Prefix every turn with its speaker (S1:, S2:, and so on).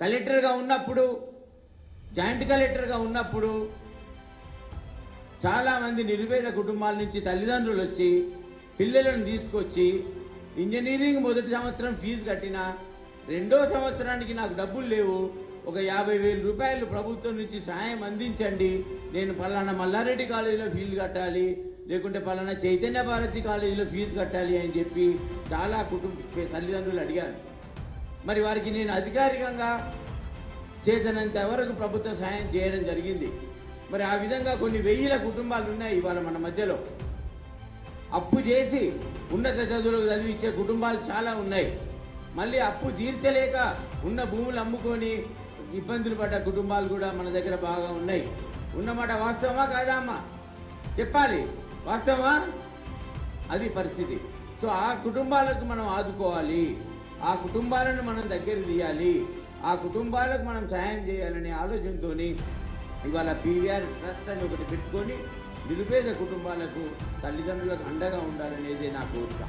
S1: కలెక్టర్గా ఉన్నప్పుడు జాయింట్ కలెక్టర్గా ఉన్నప్పుడు చాలామంది నిరుపేద కుటుంబాల నుంచి తల్లిదండ్రులు వచ్చి పిల్లలను తీసుకొచ్చి ఇంజనీరింగ్ మొదటి సంవత్సరం ఫీజు కట్టిన రెండో సంవత్సరానికి నాకు డబ్బులు లేవు ఒక యాభై వేల రూపాయలు ప్రభుత్వం నుంచి సాయం అందించండి నేను పలానా మల్లారెడ్డి కాలేజీలో ఫీజు కట్టాలి లేకుంటే పలానా చైతన్య భారతి కాలేజీలో ఫీజు కట్టాలి అని చెప్పి చాలా కుటుంబ తల్లిదండ్రులు అడిగారు. మరి వారికి నేను అధికారికంగా చేతనంత వరకు ప్రభుత్వం సాయం చేయడం జరిగింది. మరి ఆ విధంగా కొన్ని వెయ్యిల కుటుంబాలు ఉన్నాయి ఇవాళ మన మధ్యలో. అప్పు చేసి ఉన్నత చదువులకు చదివించే కుటుంబాలు చాలా ఉన్నాయి. మళ్ళీ అప్పు తీర్చలేక ఉన్న భూములు అమ్ముకొని ఇబ్బందులు పడ్డ కుటుంబాలు కూడా మన దగ్గర బాగా ఉన్నాయి. ఉన్నమాట వాస్తవమా కాదా అమ్మా? చెప్పాలి. వాస్తవమా? అది పరిస్థితి. సో ఆ కుటుంబాలకు మనం ఆదుకోవాలి. ఆ కుటుంబాలను మనం దగ్గర తీయాలి. ఆ కుటుంబాలకు మనం సహాయం చేయాలనే ఆలోచనతో ఇవాళ పీవీఆర్ ట్రస్ట్ అని ఒకటి పెట్టుకొని నిరుపేద కుటుంబాలకు తల్లిదండ్రులకు అండగా ఉండాలనేది నా కోరిక.